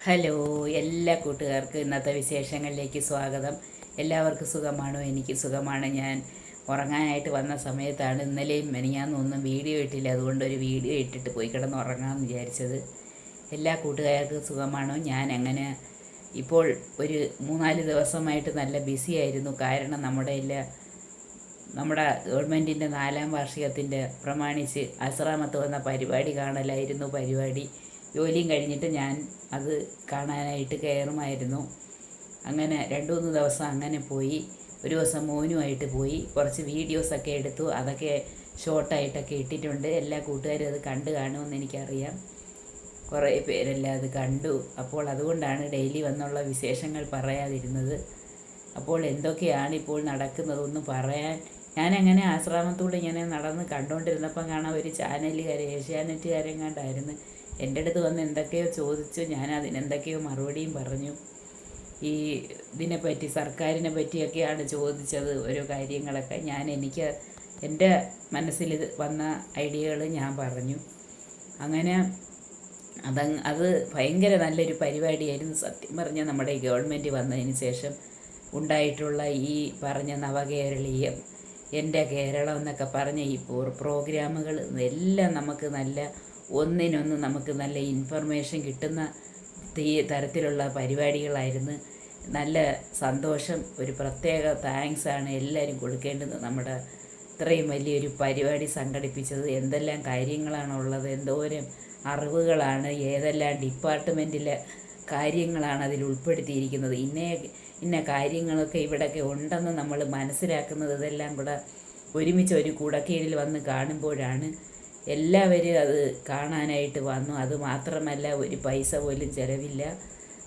Hello എല്ലാ കൂട്ടുകാർക്കും ഇന്നത്തെ വിശേഷങ്ങളിലേക്ക് സ്വാഗതം. എല്ലാവർക്കും സുഖമാണോ? എനിക്ക് സുഖമാണ്. ഞാൻ ഉറങ്ങാനായിട്ട് വന്ന സമയത്താണ് ഇന്നലെയും മെനിയാന്നൊന്നും വീഡിയോ ഇട്ടില്ല. അതുകൊണ്ട് ഒരു വീഡിയോ ഇട്ടിട്ട് പോയി കിടന്ന് ഉറങ്ങാമെന്ന് വിചാരിച്ചത്. എല്ലാ കൂട്ടുകാർക്കും സുഖമാണോ? ഞാൻ അങ്ങനെ ഇപ്പോൾ ഒരു മൂന്നാൽ ദിവസമായിട്ട് നല്ല ബിസി ആയിരുന്നു. കാരണം നമ്മുടെ എല്ലാ നമ്മുടെ ഗവൺമെന്റിന്റെ നാലാം വാർഷികത്തിന്റെ പ്രമാണിച്ച് അസ്രാമത്ത് വന്ന പരിപാടി കാണലായിരുന്നു പരിപാടി. ജോലിയും കഴിഞ്ഞിട്ട് ഞാൻ അത് കാണാനായിട്ട് കയറുമായിരുന്നു. അങ്ങനെ രണ്ട് മൂന്ന് ദിവസം അങ്ങനെ പോയി. ഒരു ദിവസം മോനുമായിട്ട് പോയി. കുറച്ച് വീഡിയോസൊക്കെ എടുത്തു. അതൊക്കെ ഷോർട്ടായിട്ടൊക്കെ ഇട്ടിട്ടുണ്ട്. എല്ലാ കൂട്ടുകാരും അത് കണ്ടു കാണുമെന്ന് എനിക്കറിയാം. കുറേ പേരെല്ലാം അത് കണ്ടു. അപ്പോൾ അതുകൊണ്ടാണ് ഡെയിലി വന്നുള്ള വിശേഷങ്ങൾ പറയാതിരുന്നത്. അപ്പോൾ എന്തൊക്കെയാണ് ഇപ്പോൾ നടക്കുന്നതൊന്ന് പറയാൻ. ഞാനങ്ങനെ ആശ്രാമത്തോടെ ഇങ്ങനെ നടന്ന് കണ്ടുകൊണ്ടിരുന്നപ്പം കാണാൻ ഒരു ചാനലുകാരെ ഏഷ്യാനെറ്റുകാരും കണ്ടായിരുന്നു എന്റെ അടുത്ത് വന്ന് എന്തൊക്കെയോ ചോദിച്ചു ഞാൻ അതിനെന്തൊക്കെയോ മറുപടിയും പറഞ്ഞു. ഈ ഇതിനെപ്പറ്റി സർക്കാരിനെ പറ്റിയൊക്കെയാണ് ചോദിച്ചത് ഓരോ കാര്യങ്ങളൊക്കെ. ഞാൻ എനിക്ക് എന്റെ മനസ്സിൽ വന്ന ഐഡിയകൾ ഞാൻ പറഞ്ഞു. അങ്ങനെ അത് അത് ഭയങ്കര നല്ലൊരു പരിപാടിയായിരുന്നു. സത്യം പറഞ്ഞാൽ നമ്മുടെ ഈ ഗവൺമെന്റ് വന്നതിന് ശേഷം ഉണ്ടായിട്ടുള്ള ഈ പറഞ്ഞ നവകേരളീയം എന്റെ കേരളം എന്നൊക്കെ പറഞ്ഞ ഈ പ്രോഗ്രാമുകൾ എല്ലാം നമുക്ക് നല്ല ഒന്നിനൊന്ന് നമുക്ക് നല്ല ഇൻഫർമേഷൻ കിട്ടുന്ന തരത്തിലുള്ള പരിപാടികളായിരുന്നു. നല്ല സന്തോഷം ഒരു പ്രത്യേക താങ്ക്സ് ആണ് എല്ലാവരും കൊടുക്കേണ്ടത്. നമ്മുടെ ഇത്രയും വലിയൊരു പരിപാടി സംഘടിപ്പിച്ചത് എന്തെല്ലാം കാര്യങ്ങളാണ് ഉള്ളത് എന്തോരം അറിവുകളാണ് ഏതെല്ലാം ഡിപ്പാർട്ട്മെന്റിലെ കാര്യങ്ങളാണ് അതിൽ ഉൾപ്പെടുത്തിയിരിക്കുന്നത്. ഇന്ന ഇന്ന കാര്യങ്ങളൊക്കെ ഇവിടെയൊക്കെ ഉണ്ടെന്ന് നമ്മൾ മനസ്സിലാക്കുന്നത് ഇതെല്ലാം കൂടെ ഒരുമിച്ച് ഒരു കുടക്കീഴിൽ വന്ന് കാണുമ്പോഴാണ് എല്ലാവരും അത് കാണാനായിട്ട് വന്നു. അത് മാത്രമല്ല ഒരു പൈസ പോലും ചിലവില്ല.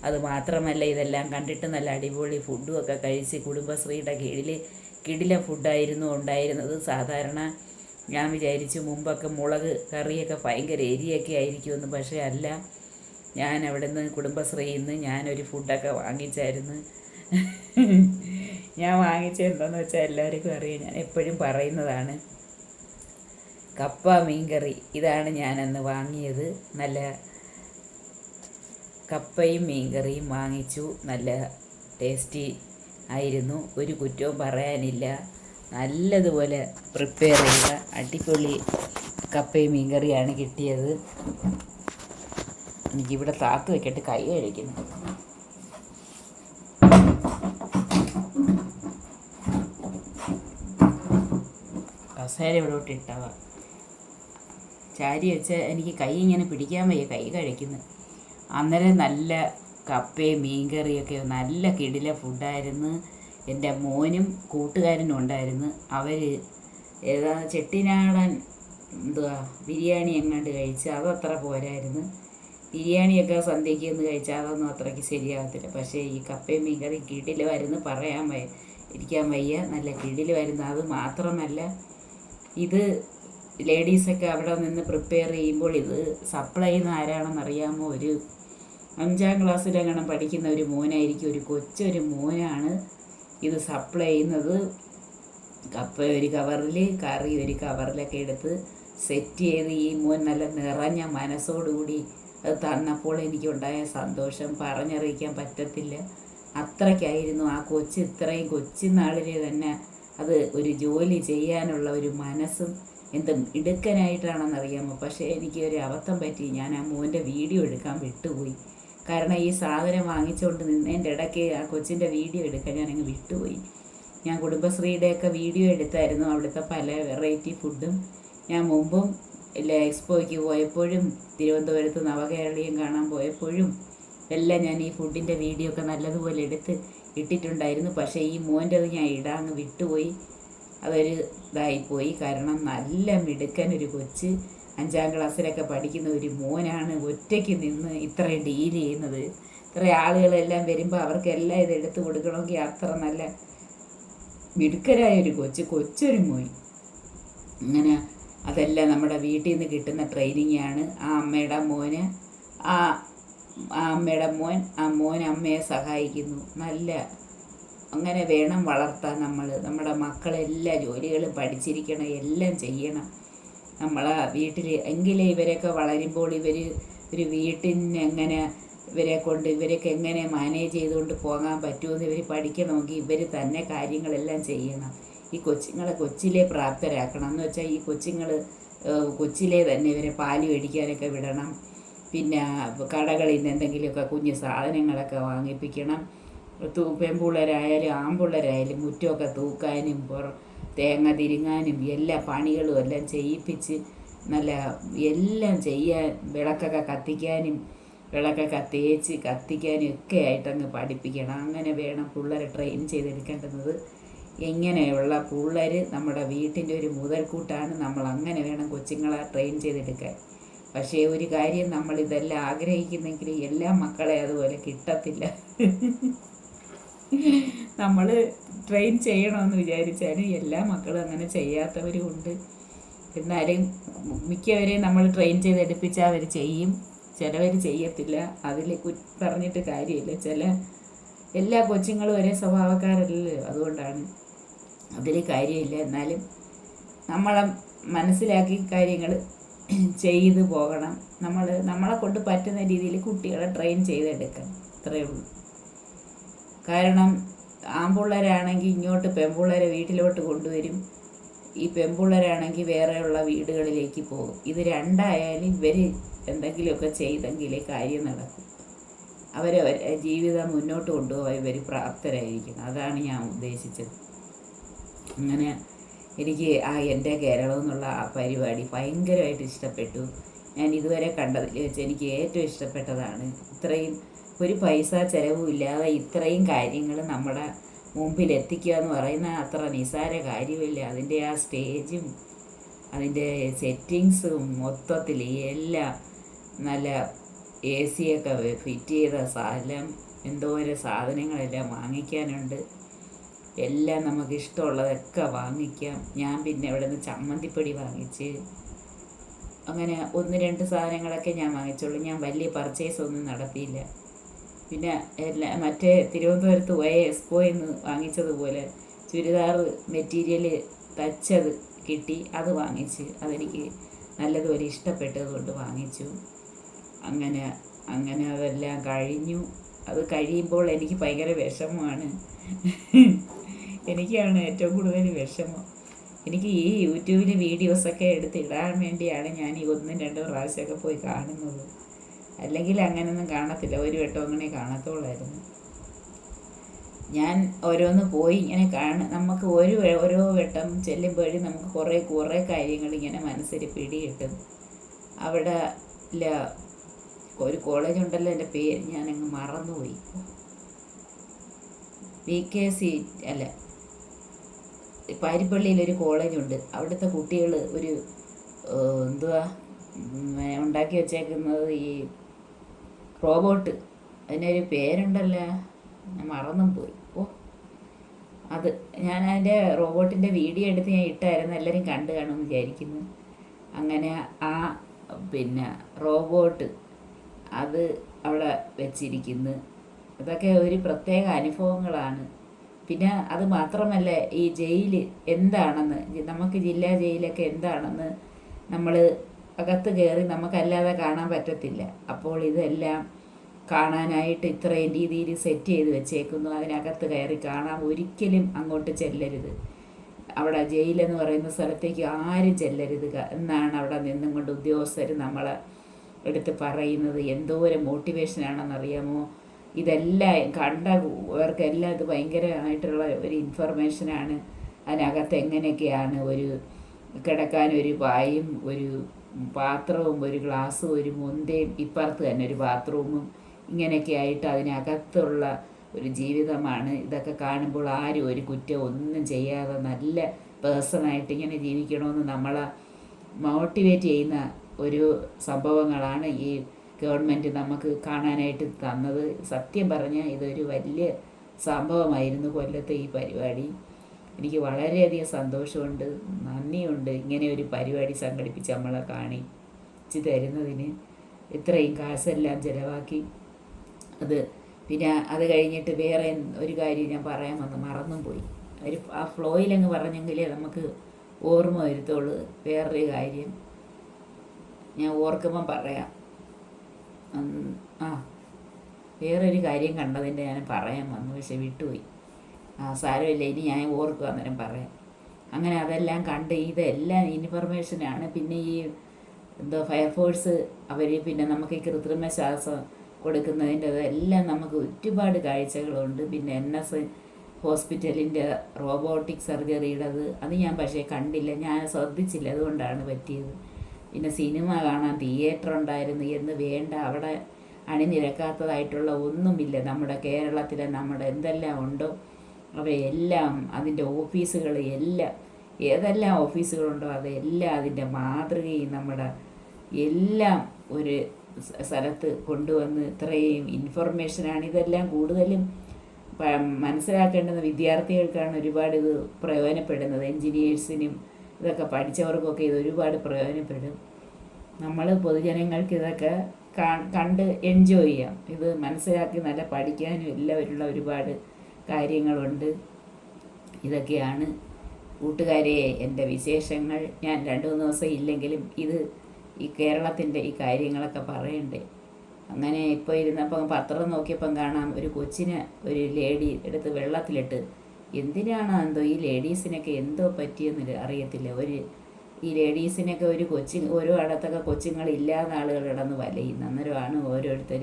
അത് മാത്രമല്ല ഇതെല്ലാം കണ്ടിട്ട് നല്ല അടിപൊളി ഫുഡും ഒക്കെ കഴിച്ച് കുടുംബശ്രീയുടെ കീഴിൽ കിടില ഫുഡായിരുന്നു ഉണ്ടായിരുന്നത്. സാധാരണ ഞാൻ വിചാരിച്ചു മുമ്പൊക്കെ മുളക് കറിയൊക്കെ ഭയങ്കര എരിയൊക്കെ ആയിരിക്കുമെന്ന് പക്ഷേ അല്ല. ഞാൻ അവിടെ നിന്ന് കുടുംബശ്രീയിൽ നിന്ന് ഞാനൊരു ഫുഡൊക്കെ വാങ്ങിച്ചായിരുന്നു. ഞാൻ വാങ്ങിച്ചെന്താണെന്ന് വെച്ചാൽ എല്ലാവർക്കും അറിയാം. ഞാൻ എപ്പോഴും പറയുന്നതാണ് കപ്പ മീൻകറി ഇതാണ് ഞാനന്ന് വാങ്ങിയത്. നല്ല കപ്പയും മീൻകറിയും വാങ്ങിച്ചു. നല്ല ടേസ്റ്റി ആയിരുന്നു. ഒരു കുറ്റവും പറയാനില്ല. നല്ലതുപോലെ പ്രിപ്പയർ ചെയ്ത അടിപൊളി കപ്പയും മീൻകറിയാണ് കിട്ടിയത്. എനിക്കിവിടെ താത്ത് വെക്കട്ട് കൈ കഴിക്കുന്നു കസേര ഇവിടോട്ട് ഇട്ടവ ചാരി വെച്ച് എനിക്ക് കൈ ഇങ്ങനെ പിടിക്കാൻ വയ്യ കൈ കഴിക്കുന്നു അന്നേരം നല്ല കപ്പയും മീൻകറിയൊക്കെ നല്ല കിടില ഫുഡായിരുന്നു എന്റെ മോനും കൂട്ടുകാരനും ഉണ്ടായിരുന്നു. അവർ ഏതാ ചെട്ടിനാടൻ എന്തുവാ ബിരിയാണി എങ്ങാണ്ട് കഴിച്ച് അതത്ര പോരായിരുന്നു. ബിരിയാണിയൊക്കെ സന്ധ്യയ്ക്ക് ഒന്ന് കഴിച്ചാൽ അതൊന്നും അത്രയ്ക്ക് ശരിയാകത്തില്ല പക്ഷേ ഈ കപ്പയും മീൻകറി വരുന്നു പറയാൻ വയ്യ ഇരിക്കാൻ വയ്യ. നല്ല കിടിലുമായിരുന്നു അത് മാത്രമല്ല ഇത് ലേഡീസൊക്കെ അവിടെ നിന്ന് പ്രിപ്പയർ ചെയ്യുമ്പോൾ ഇത് സപ്ലൈ ചെയ്യുന്ന ആരാണെന്ന് അറിയാമോ? ഒരു അഞ്ചാം ക്ലാസ്സിലെങ്ങനെ പഠിക്കുന്ന ഒരു മോനായിരിക്കും. ഒരു കൊച്ചൊരു മോനാണ് ഇത് സപ്ലൈ ചെയ്യുന്നത്. കപ്പ ഒരു കവറിൽ കറി ഒരു കവറിലൊക്കെ എടുത്ത് സെറ്റ് ചെയ്ത് ഈ മോൻ നല്ല നിറഞ്ഞ മനസ്സോടുകൂടി അത് തന്നപ്പോൾ എനിക്കുണ്ടായ സന്തോഷം. പറഞ്ഞറിയിക്കാൻ പറ്റത്തില്ല. അത്രയ്ക്കായിരുന്നു. ആ കൊച്ച് ഇത്രയും കൊച്ചുനാളിൽ തന്നെ അത് ഒരു ജോലി ചെയ്യാനുള്ള ഒരു മനസ്സും എന്തും ഇടുക്കനായിട്ടാണെന്നറിയാമോ പക്ഷേ എനിക്ക് ഒരു അബദ്ധം പറ്റി. ഞാൻ ആ മോന്റെ വീഡിയോ എടുക്കാൻ വിട്ടുപോയി. കാരണം ഈ സാധനം വാങ്ങിച്ചുകൊണ്ട് നിന്നതിന്റെ ഇടയ്ക്ക് ആ കൊച്ചിന്റെ വീഡിയോ എടുക്കാൻ ഞാനങ്ങ് വിട്ടുപോയി. ഞാൻ കുടുംബശ്രീയുടെയൊക്കെ വീഡിയോ എടുത്തായിരുന്നു. അവിടുത്തെ പല വെറൈറ്റി ഫുഡും. ഞാൻ മുമ്പും ഇല്ല എക്സ്പോയ്ക്ക് പോയപ്പോഴും തിരുവനന്തപുരത്ത് നവകേരളീയം കാണാൻ പോയപ്പോഴും എല്ലാം ഞാൻ ഈ ഫുഡിന്റെ വീഡിയോ ഒക്കെ നല്ലതുപോലെ എടുത്ത് ഇട്ടിട്ടുണ്ടായിരുന്നു. പക്ഷേ ഈ മോന്റെത് ഞാൻ ഇടാങ്ങ് വിട്ടുപോയി. അതൊരു ഇതായിപ്പോയി. കാരണം നല്ല മിടുക്കൻ ഒരു കൊച്ച്. അഞ്ചാം ക്ലാസ്സിലൊക്കെ പഠിക്കുന്ന ഒരു മോനാണ് ഒറ്റയ്ക്ക് നിന്ന് ഇത്രയും ഡീൽ ചെയ്യുന്നത്. ഇത്ര ആളുകളെല്ലാം വരുമ്പോൾ അവർക്കെല്ലാം ഇത് എടുത്തു കൊടുക്കണമെങ്കിൽ അത്ര നല്ല മിടുക്കരായ ഒരു കൊച്ച് കൊച്ചൊരു മോൻ. അങ്ങനെ അതെല്ലാം നമ്മുടെ വീട്ടിൽ നിന്ന് കിട്ടുന്ന ട്രെയിനിങ് ആണ് ആ അമ്മയുടെ മോന് ആ അമ്മയുടെ മോൻ ആ മോൻ അമ്മയെ സഹായിക്കുന്നു. നല്ല അങ്ങനെ വേണം വളർത്താൻ നമ്മൾ. നമ്മുടെ മക്കളെല്ലാ ജോലികളും പഠിച്ചിരിക്കണം എല്ലാം ചെയ്യണം. നമ്മളെ വീട്ടിൽ എങ്കിലേ ഇവരൊക്കെ വളരുമ്പോൾ ഇവർ ഒരു വീട്ടിന് എങ്ങനെ ഇവരെ കൊണ്ട് ഇവരൊക്കെ എങ്ങനെ മാനേജ് ചെയ്തുകൊണ്ട് പോകാൻ പറ്റുമെന്ന് ഇവർ പഠിക്കണമെങ്കിൽ ഇവർ തന്നെ കാര്യങ്ങളെല്ലാം ചെയ്യണം. ഈ കൊച്ചുങ്ങളെ കൊച്ചിലെ പ്രാപ്തരാക്കണം. എന്ന് വെച്ചാൽ ഈ കൊച്ചുങ്ങൾ കൊച്ചിലെ തന്നെ ഇവരെ പാൽ മേടിക്കാനൊക്കെ വിടണം. പിന്നെ കടകളിൽ നിന്ന് എന്തെങ്കിലുമൊക്കെ കുഞ്ഞ് സാധനങ്ങളൊക്കെ വാങ്ങിപ്പിക്കണം. പെൺപിള്ളേരായാലും ആൺപിള്ളേരായാലും മുറ്റമൊക്കെ തൂക്കാനും പുറ തേങ്ങ തിരിങ്ങാനും എല്ലാ പണികളും എല്ലാം ചെയ്യിപ്പിച്ച് നല്ല എല്ലാം ചെയ്യാൻ വിളക്കൊക്കെ കത്തിക്കാനും വിളക്കൊക്കെ തേച്ച് കത്തിക്കാനും ഒക്കെ ആയിട്ടങ്ങ് പഠിപ്പിക്കണം. അങ്ങനെ വേണം പിള്ളേരെ ട്രെയിൻ ചെയ്തെടുക്കേണ്ടുന്നത്. എങ്ങനെയുള്ള പിള്ളേർ നമ്മുടെ വീട്ടിന്റെ ഒരു മുതൽക്കൂട്ടാണ്. നമ്മൾ അങ്ങനെ വേണം കൊച്ചുങ്ങളെ ട്രെയിൻ ചെയ്തെടുക്കാൻ. പക്ഷേ ഒരു കാര്യം നമ്മൾ ഇതെല്ലാം ആഗ്രഹിക്കുന്നെങ്കിൽ എല്ലാ മക്കളെ അതുപോലെ കിട്ടത്തില്ല. നമ്മൾ ട്രെയിൻ ചെയ്യണമെന്ന് വിചാരിച്ചാലും എല്ലാ മക്കളും അങ്ങനെ ചെയ്യാത്തവരും ഉണ്ട് എന്നാലും മിക്കവരെയും നമ്മൾ ട്രെയിൻ ചെയ്ത് എടുപ്പിച്ചാൽ അവർ ചെയ്യും. ചിലവർ ചെയ്യത്തില്ല. അതിൽ പറഞ്ഞിട്ട് കാര്യമില്ല. ചില എല്ലാ കൊച്ചുങ്ങളും ഒരേ സ്വഭാവക്കാരല്ലല്ലോ അതുകൊണ്ടാണ്. അതിൽ കാര്യമില്ല. എന്നാലും നമ്മളെ മനസ്സിലാക്കി കാര്യങ്ങൾ ചെയ്ത് പോകണം. നമ്മൾ നമ്മളെ കൊണ്ട് പറ്റുന്ന രീതിയിൽ കുട്ടികളെ ട്രെയിൻ ചെയ്തെടുക്കണം. അത്രയേ ഉള്ളൂ. കാരണം ആൺപിള്ളേരാണെങ്കിൽ ഇങ്ങോട്ട് പെൺപിള്ളേരെ വീട്ടിലോട്ട് കൊണ്ടുവരും. ഈ പെൺപിള്ളേരാണെങ്കിൽ വേറെയുള്ള വീടുകളിലേക്ക് പോകും. ഇത് രണ്ടായാലും ഇവർ എന്തെങ്കിലുമൊക്കെ ചെയ്തെങ്കിലേ കാര്യം നടക്കും. അവരവരെ ജീവിതം മുന്നോട്ട് കൊണ്ടുപോകാൻ ഇവർ പ്രാപ്തരായിരിക്കണം. അതാണ് ഞാൻ ഉദ്ദേശിച്ചത്. അങ്ങനെ എനിക്ക് ആ എന്റെ കേരളം എന്നുള്ള ആ പരിപാടി ഭയങ്കരമായിട്ട് ഇഷ്ടപ്പെട്ടു. ഞാൻ ഇതുവരെ കണ്ടതിൽ വെച്ച് എനിക്ക് ഏറ്റവും ഇഷ്ടപ്പെട്ടതാണ്. ഇത്രയും ഒരു പൈസ ചിലവും ഇല്ലാതെ ഇത്രയും കാര്യങ്ങൾ നമ്മുടെ മുമ്പിൽ എത്തിക്കുക എന്ന് പറയുന്ന അത്ര നിസാര കാര്യമില്ല? അതിന്റെ ആ സ്റ്റേജും അതിന്റെ സെറ്റിങ്സും മൊത്തത്തിൽ എല്ലാം നല്ല എ സിയൊക്കെ ഫിറ്റ് ചെയ്ത സ്ഥലം എന്തോരം സാധനങ്ങളെല്ലാം വാങ്ങിക്കാനുണ്ട്. എല്ലാം നമുക്ക് ഇഷ്ടമുള്ളതൊക്കെ വാങ്ങിക്കാം. ഞാൻ പിന്നെ ഇവിടെ നിന്ന് ചമ്മന്തിപ്പൊടി വാങ്ങിച്ച് അങ്ങനെ ഒന്ന് രണ്ട് സാധനങ്ങളൊക്കെ ഞാൻ വാങ്ങിച്ചുള്ളൂ ഞാൻ വലിയ പർച്ചേസ് ഒന്നും നടത്തിയില്ല. പിന്നെ എല്ലാ മറ്റേ തിരുവനന്തപുരത്ത് പോയ എക്സ്പോയിൽ എന്ന് വാങ്ങിച്ചതുപോലെ ചുരിദാർ മെറ്റീരിയൽ തച്ചത് കിട്ടി അത് വാങ്ങിച്ച് അതെനിക്ക് നല്ലതുപോലെ ഇഷ്ടപ്പെട്ടത് കൊണ്ട് വാങ്ങിച്ചു. അങ്ങനെ അങ്ങനെ അതെല്ലാം കഴിഞ്ഞു. അത് കഴിയുമ്പോൾ എനിക്ക് ഭയങ്കര വിഷമമാണ്. എനിക്കാണ് ഏറ്റവും കൂടുതൽ വിഷമം. എനിക്ക് ഈ യൂട്യൂബിൽ വീഡിയോസൊക്കെ എടുത്തിടാൻ വേണ്ടിയാണ് ഞാൻ ഈ ഒന്നും രണ്ടും പ്രാവശ്യമൊക്കെ പോയി കാണുന്നത്. അല്ലെങ്കിൽ അങ്ങനെയൊന്നും കാണത്തില്ല. ഒരു വട്ടം അങ്ങനെ കാണത്തുള്ളായിരുന്നു. ഞാൻ ഓരോന്ന് പോയി ഇങ്ങനെ കാണ നമുക്ക് ഒരു ഓരോ വട്ടം ചെല്ലുമ്പോഴും നമുക്ക് കുറേ കുറേ കാര്യങ്ങൾ ഇങ്ങനെ മനസ്സിൽ പിടികിട്ടും. അവിടെ ഒരു കോളേജ് ഉണ്ടല്ലോ എന്റെ പേര് ഞാനങ്ങ് മറന്നുപോയി. വി കെ സി അല്ല പാരിപ്പള്ളിയിൽ ഒരു കോളേജുണ്ട് അവിടുത്തെ കുട്ടികൾ ഒരു എന്തുവാ ഉണ്ടാക്കി വെച്ചേക്കുന്നത് ഈ റോബോട്ട്. അതിനൊരു പേരുണ്ടല്ലോ. ഞാൻ മറന്നും പോയി ഓ അത് ഞാൻ അതിന്റെ റോബോട്ടിന്റെ വീഡിയോ എടുത്ത് ഞാൻ ഇട്ടായിരുന്നു എല്ലാവരും കണ്ടു കാണുമെന്ന് വിചാരിക്കുന്നു. അങ്ങനെ ആ പിന്നെ റോബോട്ട് അത് അവിടെ വെച്ചിരിക്കുന്നു. അതൊക്കെ ഒരു പ്രത്യേക അനുഭവങ്ങളാണ്. പിന്നെ അത് മാത്രമല്ല ഈ ജയിൽ എന്താണെന്ന് നമുക്ക് ജില്ലാ ജയിലൊക്കെ എന്താണെന്ന് നമ്മൾ അകത്ത് കയറി നമുക്കല്ലാതെ കാണാൻ പറ്റത്തില്ല. അപ്പോൾ ഇതെല്ലാം കാണാനായിട്ട് ഇത്രയും രീതിയിൽ സെറ്റ് ചെയ്ത് വെച്ചേക്കുന്നു. അതിനകത്ത് കയറി കാണാം. ഒരിക്കലും അങ്ങോട്ട് ചെല്ലരുത്. അവിടെ ജയിലെന്ന് പറയുന്ന സ്ഥലത്തേക്ക് ആരും ചെല്ലരുത് എന്നാണ് അവിടെ നിന്നും കൊണ്ട് ഉദ്യോഗസ്ഥർ നമ്മളെ എടുത്ത് പറയുന്നത്. എന്തോരം മോട്ടിവേഷനാണെന്നറിയാമോ? ഇതെല്ലാം കണ്ട അവർക്കെല്ലാം ഇത് ഭയങ്കരമായിട്ടുള്ള ഒരു ഇൻഫർമേഷനാണ്. അതിനകത്ത് എങ്ങനെയൊക്കെയാണ് ഒരു കിടക്കാൻ ഒരു പായും ഒരു പാത്രവും ഒരു ഗ്ലാസ്സും ഒരു മുന്തയും ഇപ്പുറത്ത് തന്നെ ഒരു ബാത്റൂമും ഇങ്ങനെയൊക്കെ ആയിട്ട് അതിനകത്തുള്ള ഒരു ജീവിതമാണ്. ഇതൊക്കെ കാണുമ്പോൾ ആരും ഒരു കുറ്റം ഒന്നും ചെയ്യാതെ നല്ല പേഴ്സണായിട്ട് ഇങ്ങനെ ജീവിക്കണമെന്ന് നമ്മളെ മോട്ടിവേറ്റ് ചെയ്യുന്ന ഒരു സംഭവങ്ങളാണ് ഈ ഗവൺമെന്റ് നമുക്ക് കാണാനായിട്ട് തന്നത്. സത്യം പറഞ്ഞാൽ ഇതൊരു വലിയ സംഭവമായിരുന്നു കൊല്ലത്തെ ഈ പരിപാടി. എനിക്ക് വളരെയധികം സന്തോഷമുണ്ട് നന്ദിയുണ്ട് ഇങ്ങനെ ഒരു പരിപാടി സംഘടിപ്പിച്ച് നമ്മളെ കാണിച്ച് തരുന്നതിന്. ഇത്രയും കാശെല്ലാം ചിലവാക്കി. അത് പിന്നെ അത് കഴിഞ്ഞിട്ട് വേറെ ഒരു കാര്യം ഞാൻ പറയാൻ വന്ന് മറന്നും പോയി ഒരു ആ ഫ്ലോയിലങ്ങ് പറഞ്ഞെങ്കിലേ നമുക്ക് ഓർമ്മ വരുത്തുള്ളൂ. വേറൊരു കാര്യം ഞാൻ ഓർക്കുമ്പം പറയാം. ആ വേറൊരു കാര്യം കണ്ടതിന്റെ ഞാൻ പറയാൻ വന്നു പക്ഷെ വിട്ടുപോയി. ആ സാരമില്ല ഇനി ഞാൻ ഓർക്കുക അന്നേരം പറയാം. അങ്ങനെ അതെല്ലാം കണ്ട് ഇതെല്ലാം ഇൻഫർമേഷനാണ് പിന്നെ ഈ എന്തോ ഫയർഫോഴ്സ് അവർ പിന്നെ നമുക്ക് ഈ കൃത്രിമ ശ്വാസം കൊടുക്കുന്നതിന്റെ എല്ലാം നമുക്ക് ഒരുപാട് കാഴ്ചകളുണ്ട്. പിന്നെ എൻ എസ് ഹോസ്പിറ്റലിന്റെ റോബോട്ടിക് സർജറിയുടേത് അത് ഞാൻ പക്ഷേ കണ്ടില്ല. ഞാൻ ശ്രദ്ധിച്ചില്ല അതുകൊണ്ടാണ് പറ്റിയത്. പിന്നെ സിനിമ കാണാൻ തിയേറ്റർ ഉണ്ടായിരുന്നു. എന്ന് വേണ്ട അവിടെ അണിനിരക്കാത്തതായിട്ടുള്ള ഒന്നുമില്ല. നമ്മുടെ കേരളത്തിലെ നമ്മുടെ എന്തെല്ലാം ഉണ്ടോ അവയെല്ലാം അതിന്റെ ഓഫീസുകൾ എല്ലാം ഏതെല്ലാം ഓഫീസുകളുണ്ടോ അതെല്ലാം അതിന്റെ മാതൃകയും നമ്മുടെ എല്ലാം ഒരു സ്ഥലത്ത് കൊണ്ടുവന്ന് ഇത്രയും ഇൻഫർമേഷനാണ്. ഇതെല്ലാം കൂടുതലും മനസ്സിലാക്കേണ്ടത് വിദ്യാർത്ഥികൾക്കാണ് ഒരുപാട് ഇത് പ്രയോജനപ്പെടുന്നത്. എൻജിനീയേഴ്സിനും ഇതൊക്കെ പഠിച്ചവർക്കൊക്കെ ഇത് ഒരുപാട് പ്രയോജനപ്പെടും. നമ്മൾ പൊതുജനങ്ങൾക്ക് ഇതൊക്കെ കണ്ട് എൻജോയ് ചെയ്യാം. ഇത് മനസ്സിലാക്കി നല്ല പഠിക്കാനും എല്ലാവരുള്ള ഒരുപാട് കാര്യങ്ങളുണ്ട്. ഇതൊക്കെയാണ് കൂട്ടുകാരെ എന്റെ വിശേഷങ്ങൾ. ഞാൻ രണ്ട് മൂന്ന് ദിവസം ഇല്ലെങ്കിലും ഇത് ഈ കേരളത്തിന്റെ ഈ കാര്യങ്ങളൊക്കെ പറയണ്ടേ. അങ്ങനെ ഇപ്പോൾ ഇരുന്നപ്പം പത്രം നോക്കിയപ്പം കാണാം ഒരു കൊച്ചിനെ ഒരു ലേഡി എടുത്ത് വെള്ളത്തിലിട്ട് എന്തിനാണോ എന്തോ ഈ ലേഡീസിനൊക്കെ എന്തോ പറ്റിയെന്ന് അറിയത്തില്ല. ഒരു ഈ ലേഡീസിനൊക്കെ ഒരു കൊച്ചി ഓരോ ഇടത്തൊക്കെ കൊച്ചുങ്ങൾ ഇല്ലാത്ത ആളുകൾ വലയുന്നു. അന്നേരമാണ് ഓരോരുത്തർ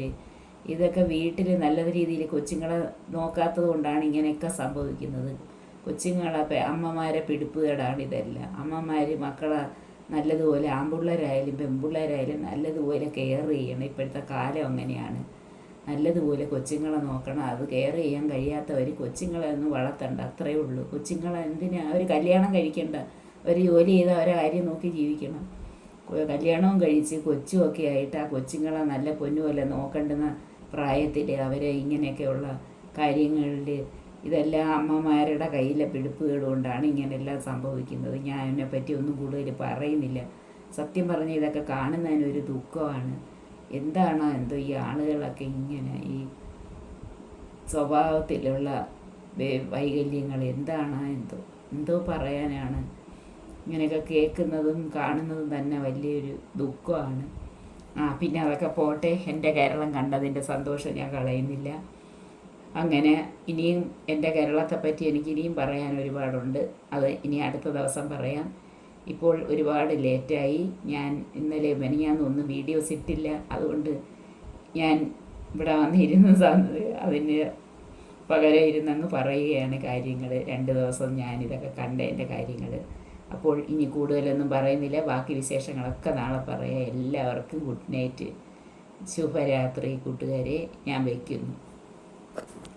ഇതൊക്കെ വീട്ടിൽ നല്ല രീതിയിൽ കൊച്ചുങ്ങളെ നോക്കാത്തത് കൊണ്ടാണ് ഇങ്ങനെയൊക്കെ സംഭവിക്കുന്നത്. കൊച്ചുങ്ങളെ അമ്മമാരെ പിടിപ്പുകേടാണ് ഇതെല്ലാം. അമ്മമാർ മക്കളെ നല്ലതുപോലെ ആൺപിള്ളേരായാലും പെൺപിള്ളേരായാലും നല്ലതുപോലെ കെയർ ചെയ്യണം. ഇപ്പോഴത്തെ കാലം അങ്ങനെയാണ്. നല്ലതുപോലെ കൊച്ചുങ്ങളെ നോക്കണം. അത് കെയർ ചെയ്യാൻ കഴിയാത്തവർ കൊച്ചുങ്ങളെ ഒന്നും വളർത്തണ്ട. അത്രയേ ഉള്ളൂ. കൊച്ചുങ്ങളെ എന്തിനാ? അവർ കല്യാണം കഴിക്കണ്ട. അവർ ജോലി ചെയ്ത് അവരെ കാര്യം നോക്കി ജീവിക്കണം. കല്യാണവും കഴിച്ച് കൊച്ചുമൊക്കെ ആയിട്ട് ആ കൊച്ചുങ്ങളെ നല്ല പൊന്നുപോലെ നോക്കേണ്ടുന്ന പ്രായത്തിൽ അവരെ ഇങ്ങനെയൊക്കെയുള്ള കാര്യങ്ങളിൽ ഇതെല്ലാം അമ്മമാരുടെ കയ്യിലെ പിടിപ്പുകൾ കൊണ്ടാണ് ഇങ്ങനെയെല്ലാം സംഭവിക്കുന്നത്. ഞാൻ അതിനെപ്പറ്റി ഒന്നും കൂടുതൽ പറയുന്നില്ല. സത്യം പറഞ്ഞ ഇതൊക്കെ കാണുന്നതിനൊരു ദുഃഖമാണ്. എന്താണോ എന്തോ ഈ ആളുകളൊക്കെ ഇങ്ങനെ ഈ സ്വഭാവത്തിലുള്ള വൈകല്യങ്ങൾ എന്താണോ എന്തോ എന്തോ പറയാനാണ്. ഇങ്ങനെയൊക്കെ കേൾക്കുന്നതും കാണുന്നതും തന്നെ വലിയൊരു ദുഃഖമാണ്. ആ പിന്നെ അതൊക്കെ പോട്ടെ എന്റെ കേരളം കണ്ടതിന്റെ സന്തോഷം ഞാൻ കളയുന്നില്ല. അങ്ങനെ ഇനിയും എന്റെ കേരളത്തെ പറ്റി എനിക്ക് ഇനിയും പറയാൻ ഒരുപാടുണ്ട്. അത് ഇനി അടുത്ത ദിവസം പറയാം. ഇപ്പോൾ ഒരുപാട് ലേറ്റായി. ഞാൻ ഇന്നലെ മെനിയാന്നൊന്നും വീഡിയോസ് ഇട്ടില്ല. അതുകൊണ്ട് ഞാൻ ഇവിടെ വന്നിരുന്ന അതിന് പകരം ഇരുന്നങ്ങ് പറയുകയാണ് കാര്യങ്ങൾ രണ്ട് ദിവസം ഞാനിതൊക്കെ കണ്ടതിന്റെ കാര്യങ്ങൾ അപ്പോൾ ഇനി കൂടുതലൊന്നും പറയുന്നില്ല. ബാക്കി വിശേഷങ്ങളൊക്കെ നാളെ പറയാം. എല്ലാവർക്കും ഗുഡ് നൈറ്റ് ശുഭരാത്രി കൂട്ടുകാരെ. ഞാൻ വയ്ക്കുന്നു